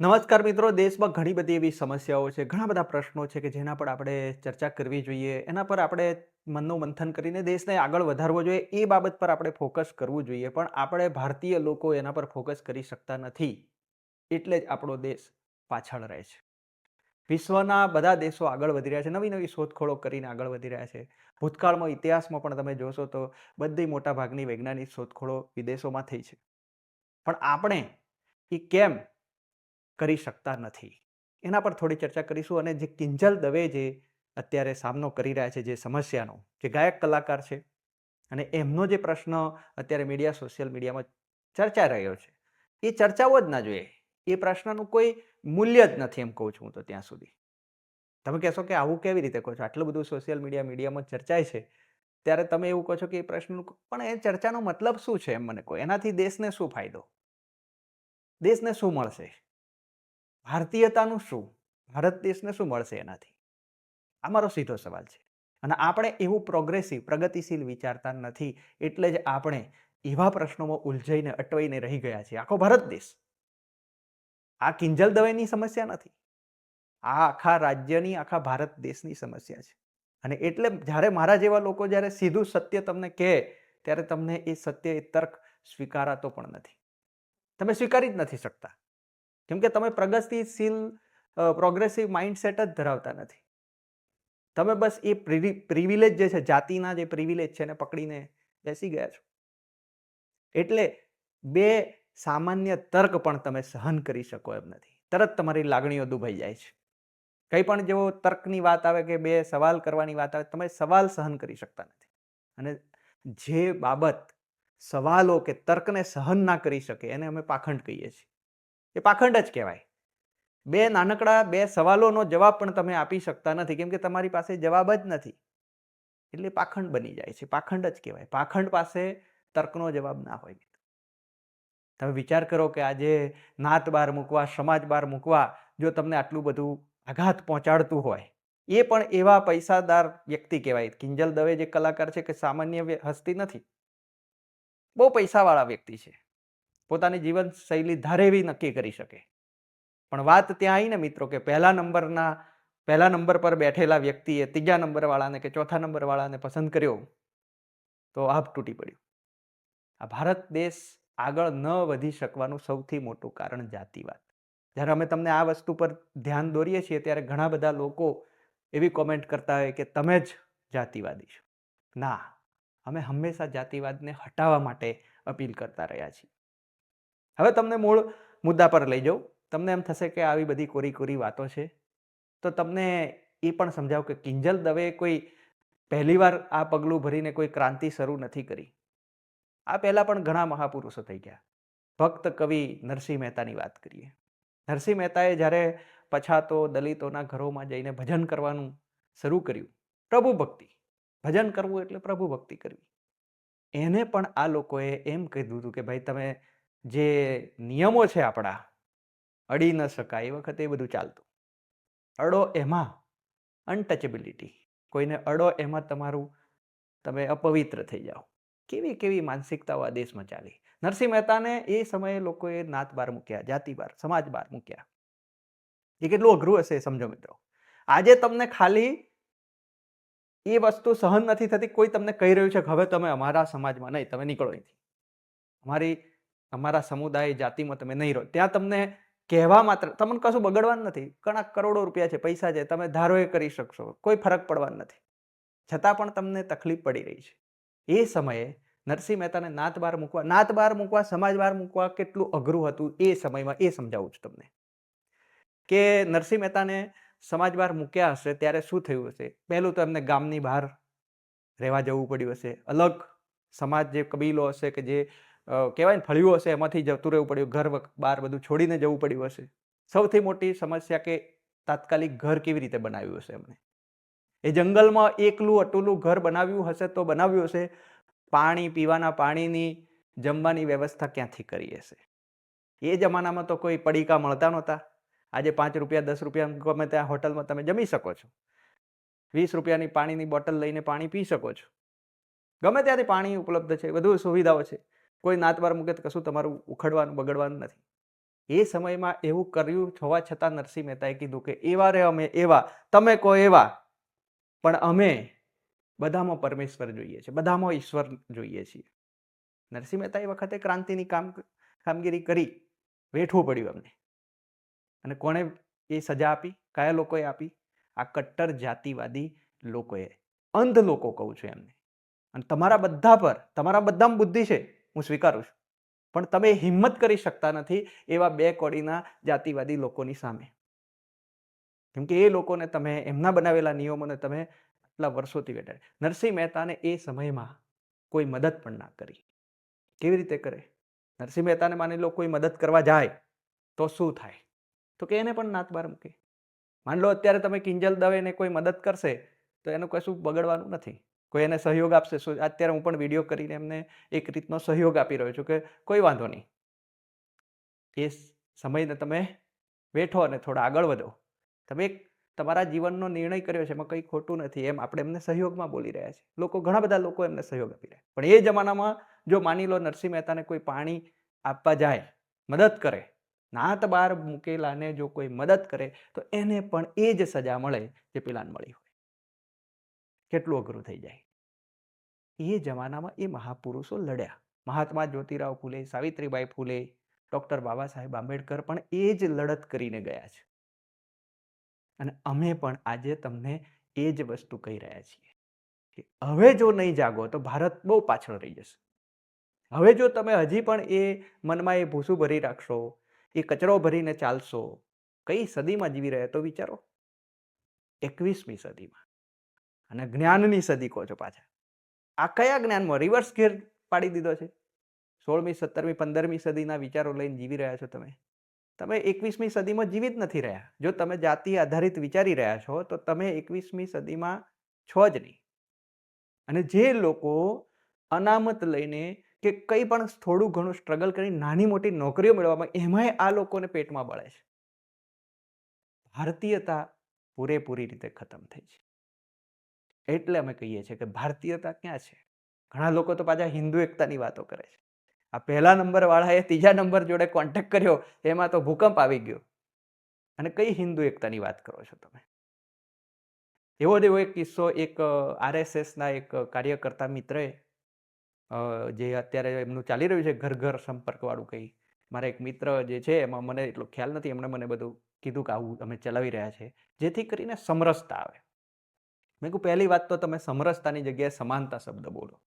નમસ્કાર મિત્રો, દેશમાં ઘણી બધી એવી સમસ્યાઓ છે, ઘણા બધા પ્રશ્નો છે કે જેના પર આપણે ચર્ચા કરવી જોઈએ. એના પર આપણે મનનું મંથન કરીને દેશને આગળ વધારવો જોઈએ. એ બાબત પર આપણે ફોકસ કરવું જોઈએ, પણ આપણે ભારતીય લોકો એના પર ફોકસ કરી શકતા નથી. એટલે જ આપણો દેશ પાછળ રહે છે. વિશ્વના બધા દેશો આગળ વધી રહ્યા છે. નવી નવી શોધખોળો કરીને આગળ વધી રહ્યા છે. ભૂતકાળમાં, ઇતિહાસમાં પણ તમે જોશો તો બધી મોટા ભાગની વૈજ્ઞાનિક શોધખોળો વિદેશોમાં થઈ છે. પણ આપણે એ કેમ કરી શકતા નથી. એના પર થોડી ચર્ચા કરીશું અને જે કિંજલ દવે જે અત્યારે સામનો કરી રહ્યા છે જે સમસ્યાનો, જે ગાયક કલાકાર છે અને એમનો જે પ્રશ્ન અત્યારે મીડિયા, સોશિયલ મીડિયામાં ચર્ચા રહ્યો છે, એ ચર્ચાઓ જ ના જોઈએ. એ પ્રશ્નનું કોઈ મૂલ્ય જ નથી એમ કહું છું હું તો ત્યાં સુધી. તમે કહેશો કે આવું કેવી રીતે કહો છો? આટલું બધું સોશિયલ મીડિયા, મીડિયામાં ચર્ચાય છે. ત્યારે તમે એવું કહો છો કે એ પ્રશ્નનું પણ એ ચર્ચાનો મતલબ શું છે એમ મને કહો? એનાથી દેશને શું ફાયદો? દેશને શું મળશે? ભારતીયતાનું શું? ભારત દેશને શું મળશે એનાથી? આ મારો સીધો સવાલ છે. અને આપણે એવું પ્રોગ્રેસિવ પ્રગતિશીલ વિચારતા નથી, એટલે જ આપણે એવા પ્રશ્નોમાં ઉલઝાઈને અટવાઈને રહી ગયા છીએ. આખો ભારત દેશ. આ કિંજલ દવેની સમસ્યા નથી. આ આખા રાજ્યની, આખા ભારત દેશની સમસ્યા છે. અને એટલે જ્યારે મારા જેવા લોકો જ્યારે સીધું સત્ય તમને કહે, ત્યારે તમને એ સત્ય, એ તર્ક સ્વીકારાતો પણ નથી. તમે સ્વીકારી જ નથી શકતા. કેમ કે તમે પ્રગતિશીલ પ્રોગ્રેસિવ માઇન્ડસેટ જ ધરાવતા નથી. તમે બસ એ પ્રિવિલેજ જે છે, જાતિના જે પ્રિવિલેજ છે એને પકડીને બેસી ગયા છો. એટલે બે સામાન્ય તર્ક પણ તમે સહન કરી શકો એમ નથી. તરત તમારી લાગણીઓ દુભાઈ જાય છે. કંઈ પણ જેવો તર્કની વાત આવે કે બે સવાલ કરવાની વાત આવે, તમે સવાલ સહન કરી શકતા નથી. અને જે બાબત સવાલો કે તર્કને સહન ના કરી શકે એને અમે પાખંડ કહીએ છીએ. એ પાખંડ જ કહેવાય. બે નાનકડા, બે સવાલોનો જવાબ પણ તમે આપી શકતા નથી, કેમ કે તમારી પાસે જવાબ જ નથી. એટલે પાખંડ બની જાય છે, પાખંડ જ કહેવાય. પાખંડ પાસે તર્કનો જવાબ ના હોય. તમે વિચાર કરો કે આજે નાત બાર મૂકવા, સમાજ બાર મૂકવા, જો તમને આટલું બધું આઘાત પહોંચાડતું હોય, એ પણ એવા પૈસાદાર વ્યક્તિ કહેવાય. કિંજલ દવે જે કલાકાર છે કે સામાન્ય હસ્તી નથી. બહુ પૈસાવાળા વ્યક્તિ છે. પોતાની જીવન શૈલી ધારે નક્કી કરી શકે. પણ વાત ત્યાં આવીને મિત્રો કે પહેલા નંબરના, પહેલા નંબર પર બેઠેલા વ્યક્તિએ ત્રીજા નંબરવાળાને કે ચોથા નંબરવાળાને પસંદ કર્યો તો આભ તૂટી પડ્યું. આ ભારત દેશ આગળ ન વધી શકવાનું સૌથી મોટું કારણ જાતિવાદ. જ્યારે અમે તમને આ વસ્તુ પર ધ્યાન દોરીએ છીએ ત્યારે ઘણા બધા લોકો એવી કોમેન્ટ કરતા હોય કે તમે જ જાતિવાદી છો. ના, અમે હંમેશા જાતિવાદને હટાવવા માટે અપીલ કરતા રહ્યા છીએ. હવે તમને મૂળ મુદ્દા પર લઈ જાઉં. તમને એમ થશે કે આવી બધી કોરી કોરી વાતો છે. તો તમને એ પણ સમજાવો કે કિંજલ દવે કોઈ પહેલીવાર આ પગલું ભરીને કોઈ ક્રાંતિ શરૂ નથી કરી. આ પહેલાં પણ ઘણા મહાપુરુષો થઈ ગયા. ભક્ત કવિ નરસિંહ મહેતાની વાત કરીએ. નરસિંહ મહેતાએ જ્યારે પછાતો દલિતોના ઘરોમાં જઈને ભજન કરવાનું શરૂ કર્યું, પ્રભુ ભક્તિ. ભજન કરવું એટલે પ્રભુ ભક્તિ કરવી. એને પણ આ લોકોએ એમ કીધું હતું કે, ભાઈ, તમે જે નિયમો છે આપણા, અડી ન શકાય એ વખતે એ બધું ચાલતું. અડો એમાં અનટચેબિલિટી કોઈને અડો એમાં તમારું, તમે અપવિત્ર થઈ જાઓ. કેવી કેવી માનસિકતાઓ આ દેશમાં ચાલી? નરસિંહ મહેતાને એ સમયે લોકોએ નાત બાર મૂક્યા, જાતિ બાર, સમાજ બાર મૂક્યા. એ કેટલું અઘરું હશે સમજો મિત્રો. આજે તમને ખાલી એ વસ્તુ સહન નથી થતી, કોઈ તમને કહી રહ્યું છે કે હવે તમે અમારા સમાજમાં નહીં, તમે નીકળો અહીંથી. અમારી અમારા સમુદાય જાતિમાં તમે નહીં રહો. ત્યાં તમને કહેવા માત્ર, તમને કશું બગડવાનું નથી. ઘણા કરોડો રૂપિયા છે, પૈસા છે, તમે ધારો એ કરી શકશો. કોઈ ફરક પડવાનું નથી. છતાં પણ તમને તકલીફ પડી રહી છે. એ સમયે નરસિંહ મહેતાને નાત બાર મૂકવા, નાત બાર મૂકવા, સમાજ બાર મૂકવા કેટલું અઘરું હતું એ સમયમાં એ સમજાવું છું તમને. કે નરસિંહ મહેતાને સમાજ બહાર મૂક્યા હશે ત્યારે શું થયું હશે? પહેલું તો એમને ગામની બહાર રહેવા જવું પડ્યું હશે. અલગ સમાજ જે કબીલો હશે કે જે કહેવાય ને ફળ્યું હશે, એમાંથી જતું રહેવું પડ્યું, ઘર બહાર બધું છોડીને જવું પડ્યું હશે. સૌથી મોટી સમસ્યા કે તાત્કાલિક ઘર કેવી રીતે બનાવ્યું હશે એમને? એ જંગલમાં એકલું અટુલું ઘર બનાવ્યું હશે તો બનાવ્યું હશે. પાણી, પીવાના પાણીની જમવાની વ્યવસ્થા ક્યાંથી કરી હશે? એ જમાનામાં તો કોઈ પડીકા મળતા નહોતા. આજે પાંચ રૂપિયા, દસ રૂપિયા ગમે ત્યાં હોટલમાં તમે જમી શકો છો. વીસ રૂપિયાની પાણીની બોટલ લઈને પાણી પી શકો છો. ગમે ત્યાંથી પાણી ઉપલબ્ધ છે, બધું સુવિધાઓ છે. કોઈ નાતવાર મૂકે તો કશું તમારું ઉખડવાનું, બગડવાનું નથી. એ સમયમાં એવું કર્યું હોવા છતાં નરસિંહ મહેતાએ કીધું કે, એવા રે અમે, એવા. તમે કહો એવા. પણ અમે બધામાં પરમેશ્વર જોઈએ છે. બધામાં ઈશ્વર જોઈએ છીએ. નરસિંહ મહેતા એ વખતે ક્રાંતિની કામ, કામગીરી કરી. વેઠવું પડ્યું એમને અને કોણે એ સજા આપી? કયા લોકોએ આપી? આ કટ્ટર જાતિવાદી લોકોએ. અંધ લોકો કહું છું એમને. અને તમારા બધા પર, તમારા બધામાં બુદ્ધિ છે. હું સ્વીકારું છું. પણ તમે હિંમત કરી શકતા નથી એવા બે કોડીના જાતિવાદી લોકોની સામે. કેમ કે એ લોકોને તમે એમના બનાવેલા નિયમોને તમે આટલા વર્ષોથી વેટાડે નરસિંહ મહેતાને એ સમયમાં કોઈ મદદ પણ ના કરી. કેવી રીતે કરે? નરસિંહ મહેતાને માની લો કોઈ મદદ કરવા જાય, તો શું થાય? તો કે એને પણ નાત બાર મૂકે. માની લો અત્યારે તમે કિંજલ દવેને કોઈ મદદ કરશે, તો એનું કશું બગડવાનું નથી. કોઈ એને સહયોગ આપશે. અત્યારે હું પણ વીડિયો કરીને એમને એક રીતનો સહયોગ આપી રહ્યો છું કે કોઈ વાંધો નહીં. એ સમયને તમે બેઠો અને થોડા આગળ વધો. તમે એક તમારા જીવનનો નિર્ણય કર્યો છે એમાં કંઈ ખોટું નથી એમ આપણે એમને સહયોગમાં બોલી રહ્યા છે લોકો, ઘણા બધા લોકો એમને સહયોગ આપી રહ્યા પણ એ જમાનામાં જો માની લો નરસિંહ મહેતાને કોઈ પાણી આપવા જાય, મદદ કરે, નાત બાર મૂકેલાને જો કોઈ મદદ કરે, તો એને પણ એ જ સજા મળે જે પેલાને મળી હોય. કેટલું અઘરું થઈ જાય. એ જમાનામાં એ મહાપુરુષો લડ્યા. મહાત્મા જ્યોતિરાવ ફૂલે, સાવિત્રીબાઈ ફૂલે, ડૉક્ટર બાબા સાહેબ આંબેડકર પણ એ જ લડત કરીને ગયા છે. અને અમે પણ આજે તમને એ જ વસ્તુ કહી રહ્યા છીએ કે હવે જો નહીં જાગો તો ભારત બહુ પાછળ રહી જશે. હવે જો તમે હજી પણ એ મનમાં એ ભૂસું ભરી રાખશો, એ કચરો ભરીને ચાલશો, કઈ સદીમાં જીવી રહ્યા તો વિચારો? એકવીસમી સદીમાં. અને જ્ઞાનની સદી કહો છો પાછા. આ કયા જ્ઞાનમાં રિવર્સ ગેર પાડી દીધો છે? સોળમી, સત્તરમી, પંદરમી સદીના વિચારો લઈને જીવી રહ્યા છો તમે. તમે એકવીસમી સદીમાં જીવિત નથી રહ્યા. જો તમે જાતિ આધારિત વિચારી રહ્યા છો, તો તમે એકવીસમી સદીમાં છો જ નહીં. અને જે લોકો અનામત લઈને કે કંઈ પણ થોડું ઘણું સ્ટ્રગલ કરી નાની મોટી નોકરીઓ મેળવવામાં, એમાંય આ લોકોને પેટમાં બળે છે. ભારતીયતા પૂરેપૂરી રીતે ખતમ થઈ છે. એટલે અમે કહીએ છીએ કે ભારતીયતા ક્યાં છે? ઘણા લોકો તો પાછા હિન્દુ એકતાની વાતો કરે છે. આ પહેલા નંબરવાળાએ ત્રીજા નંબર જોડે કોન્ટેક કર્યો, એમાં તો ભૂકંપ આવી ગયો. અને કઈ હિન્દુ એકતાની વાત કરો છો તમે? એવો જ એવો એક કિસ્સો, એક આરએસએસના એક કાર્યકર્તા મિત્રએ જે અત્યારે એમનું ચાલી રહ્યું છે ઘર ઘર સંપર્કવાળું કંઈ, મારા એક મિત્ર જે છે એમાં મને એટલો ખ્યાલ નથી, એમણે મને બધું કીધું કે આવું અમે ચલાવી રહ્યા છે, જેથી કરીને સમરસતા આવે. મેં કહું પહેલી વાત તો તમે સમરસતાની જગ્યાએ સમાનતા શબ્દ બોલો.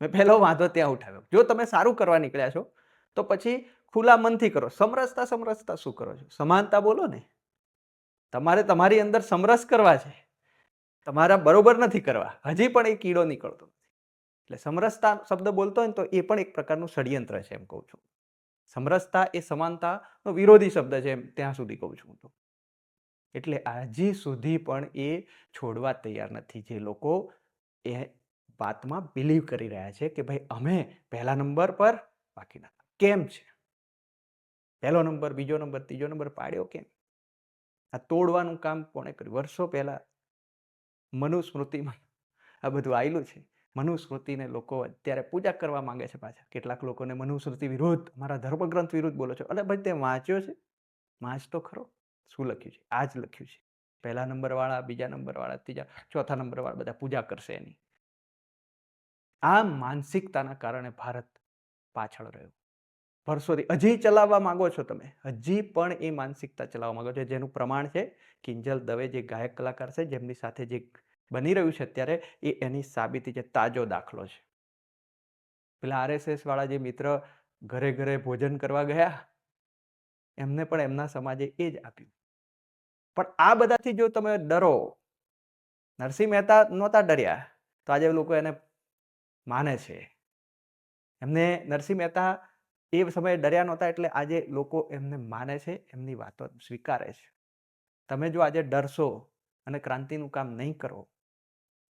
મેં પહેલો વાંધો ત્યાં ઉઠાવ્યો. જો તમે સારું કરવા નીકળ્યા છો, તો પછી ખુલ્લા મનથી કરો. સમરસતા સમરસતા શું કરો છો? સમાનતા બોલો ને. તમારે તમારી અંદર સમરસ કરવા છે. તમારા બરોબર નથી કરવા. હજી પણ એ કીડો નીકળતો એટલે સમરસતા શબ્દ બોલતો હોય ને તો એ પણ એક પ્રકારનું ષડયંત્ર છે એમ કહું છું. સમરસતા એ સમાનતાનો વિરોધી શબ્દ છે એમ ત્યાં સુધી કહું છું હું તો. એટલે આજે સુધી પણ એ છોડવા તૈયાર નથી. જે લોકો એ વાતમાં બિલીવ કરી રહ્યા છે કે ભાઈ, અમે પહેલા નંબર પર બાકીના કેમ છે? પહેલો નંબર, બીજો નંબર, ત્રીજો નંબર પાડ્યો કેમ? આ તોડવાનું કામ કોણે કર્યું? વર્ષો પહેલા મનુસ્મૃતિમાં આ બધું આવેલું છે. મનુસ્મૃતિને લોકો અત્યારે પૂજા કરવા માંગે છે પાછા. કેટલાક લોકોને મનુસ્મૃતિ વિરુદ્ધ મારા ધર્મગ્રંથ વિરુદ્ધ બોલો છો. અને ભાઈ, તે વાંચ્યો છે? વાંચ તો ખરો? શું લખ્યું છે? આ જ લખ્યું છે. પહેલા નંબરવાળા, બીજા નંબરવાળા, ત્રીજા, ચોથા નંબરવાળા બધા પૂજા કરશે એની. આ માનસિકતાના કારણે ભારત પાછળ રહ્યો. વર્ષોથી હજી ચલાવવા માંગો છો તમે? હજી પણ એ માનસિકતા ચલાવવા માંગો છો. જેનું પ્રમાણ છે, કિંજલ દવે જે ગાયક કલાકાર છે, જેમની સાથે જે બની રહ્યું છે અત્યારે, એ એની સાબિતી છે, તાજો દાખલો છે. પેલા આરએસએસ વાળા જે મિત્ર ઘરે ઘરે ભોજન કરવા ગયા એમને પણ એમના સમાજે એ જ આપ્યું. પણ આ બધાથી જો તમે ડરો, નરસિંહ મહેતા નહોતા ડર્યા, તો આજે લોકો એને માને છે. એમને નરસિંહ મહેતા એ સમયે ડર્યા નહોતા એટલે આજે લોકો એમને માને છે, એમની વાતો સ્વીકારે છે. તમે જો આજે ડરશો અને ક્રાંતિનું કામ નહીં કરો,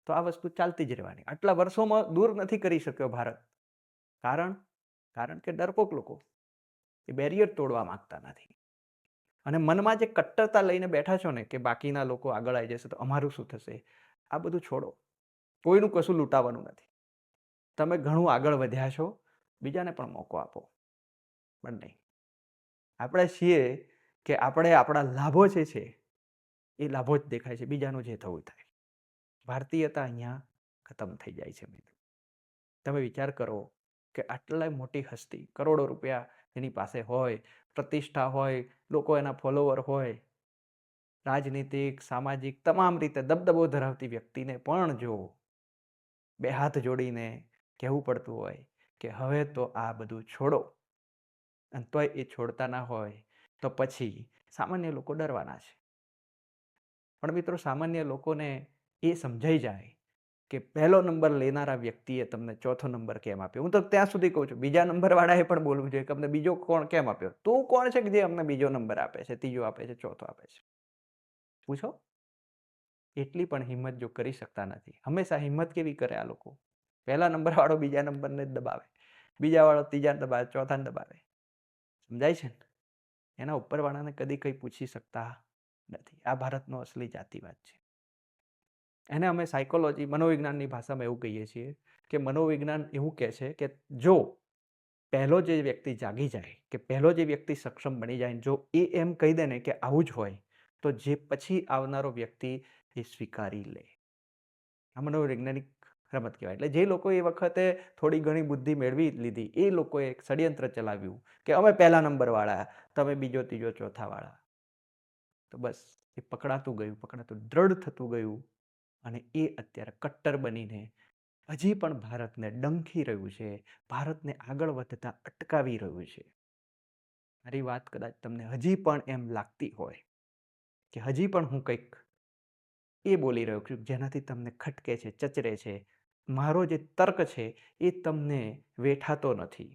તો આ વસ્તુ ચાલતી જ રહેવાની. આટલા વર્ષોમાં દૂર નથી કરી શક્યો ભારત. કારણ કારણ કે ડરપોક લોકો. એ બેરિયર તોડવા માંગતા નથી. અને મનમાં જે કટ્ટરતા લઈને બેઠા છો ને કે બાકીના લોકો આગળ આવી જશે તો અમારું શું થશે? આ બધું છોડો. કોઈનું કશું લૂંટાવાનું નથી. તમે ઘણું આગળ વધ્યા છો, બીજાને પણ મોકો આપો. પણ નહીં. આપણે છીએ કે આપણે આપણા લાભો જે છે, એ લાભો જ દેખાય છે, બીજાનું જે થવું થાય. ભારતીયતા અહીંયા ખતમ થઈ જાય છે, મિત્રો. તમે વિચાર કરો કે આટલા મોટી હસ્તી, કરોડો રૂપિયા એની પાસે હોય, પ્રતિષ્ઠા હોય, લોકો એના ફોલોવર હોય, રાજનીતિક, સામાજિક, તમામ રીતે દબદબો ધરાવતી વ્યક્તિને પણ જો બે હાથ જોડીને કહેવું પડતું હોય કે હવે તો આ બધું છોડો, અને તોય એ છોડતા ના હોય, તો પછી સામાન્ય લોકો ડરવાના છે. પણ મિત્રો, સામાન્ય લોકોને એ સમજાઈ જાય કે પહેલો નંબર લેનારા વ્યક્તિએ તમને ચોથો નંબર કેમ આપ્યો? હું તો ત્યાં સુધી કહું છું, બીજા નંબરવાળાએ પણ બોલવું જોઈએ કે અમને બીજો કોણ કેમ આપ્યો? તું કોણ છે કે જે અમને બીજો નંબર આપે છે, ત્રીજો આપે છે, ચોથો આપે છે? પૂછો. એટલી પણ હિંમત જો કરી શકતા નથી. હંમેશા હિંમત કેવી કરે આ લોકો? પહેલા નંબરવાળો બીજા નંબરને જ દબાવે. બીજાવાળો ત્રીજાને દબાવે ચોથાને દબાવે. સમજાય છે ને? એના ઉપરવાળાને કદી કંઈ પૂછી શકતા નથી. આ ભારતનો અસલી જાતિવાદ છે. એને અમે સાયકોલોજી મનોવિજ્ઞાનની ભાષામાં એવું કહીએ છીએ કે મનોવિજ્ઞાન એવું કહે છે કે જો પહેલો જે વ્યક્તિ જાગી જાય, કે પહેલો જે વ્યક્તિ સક્ષમ બની જાય, જો એ એમ કહી દે ને કે આવું જ હોય, તો જે પછી આવનારો વ્યક્તિ એ સ્વીકારી લે. આ મનોવૈજ્ઞાનિક રમત કહેવાય. એટલે જે લોકો એ વખતે થોડી ઘણી બુદ્ધિ મેળવી લીધી, એ લોકોએ એક ષડયંત્ર ચલાવ્યું કે અમે પહેલા નંબરવાળા, તમે બીજો, ત્રીજો, ચોથાવાળા. તો બસ, એ પકડાતું ગયું, પકડાતું, દ્રઢ થતું ગયું. અને એ અત્યારે કટ્ટર બનીને હજી પણ ભારતને ડંખી રહ્યું છે, ભારતને આગળ વધતા અટકાવી રહ્યું છે. મારી વાત કદાચ તમને હજી પણ એમ લાગતી હોય કે હજી પણ હું કંઈક એ બોલી રહ્યો છું, જેનાથી તમને ખટકે છે, ચચરે છે, મારો જે તર્ક છે એ તમને વેઠાતો નથી.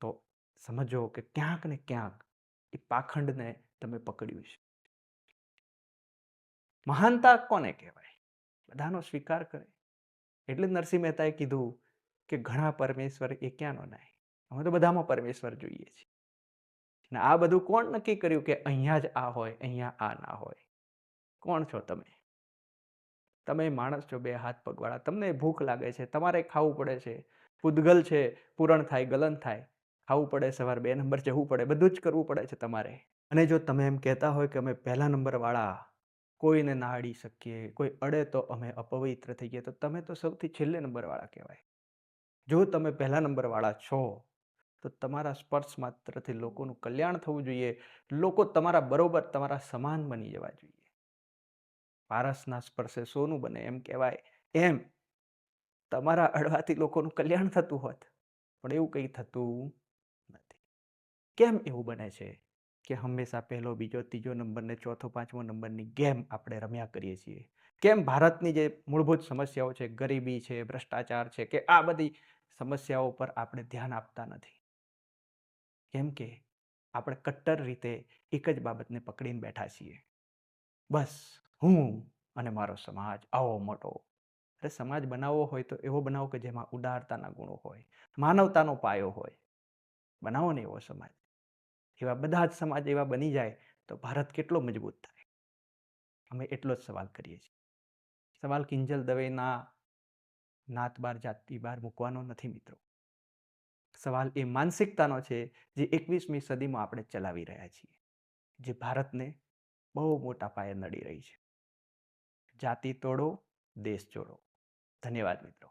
તો સમજો કે ક્યાંક ને ક્યાંક એ પાખંડને તમે પકડ્યું છે. મહાનતા કોને કહેવાય? બધાનો સ્વીકાર કરે. એટલે નરસિંહ મહેતાએ કીધું કે ઘણા પરમેશ્વર એ ક્યાંનો નાય? અમે તો બધામાં પરમેશ્વર જોઈએ છીએ. અને આ બધું કોણ નક્કી કર્યું કે અહીંયા જ આ હોય, અહીંયા આ ના હોય? કોણ છો તમે? તમે માણસ છો, બે હાથ પગવાળા. તમને ભૂખ લાગે છે, તમારે ખાવું પડે છે. પૂદગલ છે, પૂરણ થાય, ગલન થાય. ખાવું પડે, સવાર બે નંબર જવું પડે, બધું જ કરવું પડે છે તમારે. અને જો તમે એમ કહેતા હોય કે અમે પહેલા નંબર વાળા કોઈને ના અડી શકીએ, કોઈ અડે તો અમે અપવિત્ર થઈ ગયા. તો તમે તો સૌથી છેલ્લે નંબરવાળા કહેવાય. જો તમે પહેલા નંબરવાળા છો, તો તમારા સ્પર્શ માત્રથી લોકોનું કલ્યાણ થવું જોઈએ. લોકો તમારા બરોબર તમારા સમાન બની જવા જોઈએ. પારસના સ્પર્શે સોનું બને એમ કહેવાય. એમ તમારા અડવાથી લોકોનું કલ્યાણ થતું હોત. પણ એવું કંઈ થતું નથી. કેમ એવું બને છે? કે હંમેશા પહેલો, બીજો, ત્રીજો નંબર ને ચોથો, પાંચમો નંબરની ગેમ આપણે રમ્યા કરીએ છીએ. કેમ? ભારતની જે મૂળભૂત સમસ્યાઓ છે, ગરીબી છે, ભ્રષ્ટાચાર છે, કે આ બધી સમસ્યાઓ પર આપણે ધ્યાન આપતા નથી. કેમ કે આપણે કટ્ટર રીતે એક જ બાબતને પકડીને બેઠા છીએ. બસ, હું અને મારો સમાજ આવો મોટો. અરે, સમાજ બનાવવો હોય તો એવો બનાવો કે જેમાં ઉદારતાના ગુણો હોય, માનવતાનો પાયો હોય. બનાવો ને એવો સમાજ. એવા બધા જ સમાજ એવા બની જાય, તો ભારત કેટલો મજબૂત થાય? અમે એટલો જ સવાલ કરીએ છીએ. સવાલ કિંજલ દવેના નાત બાર, જાતિ બાર મૂકવાનો નથી મિત્રો. સવાલ એ માનસિકતાનો છે જે એકવીસમી સદીમાં આપણે ચલાવી રહ્યા છીએ, જે ભારતને બહુ મોટા પાયે નડી રહી છે. જાતિ તોડો, દેશ જોડો. ધન્યવાદ મિત્રો.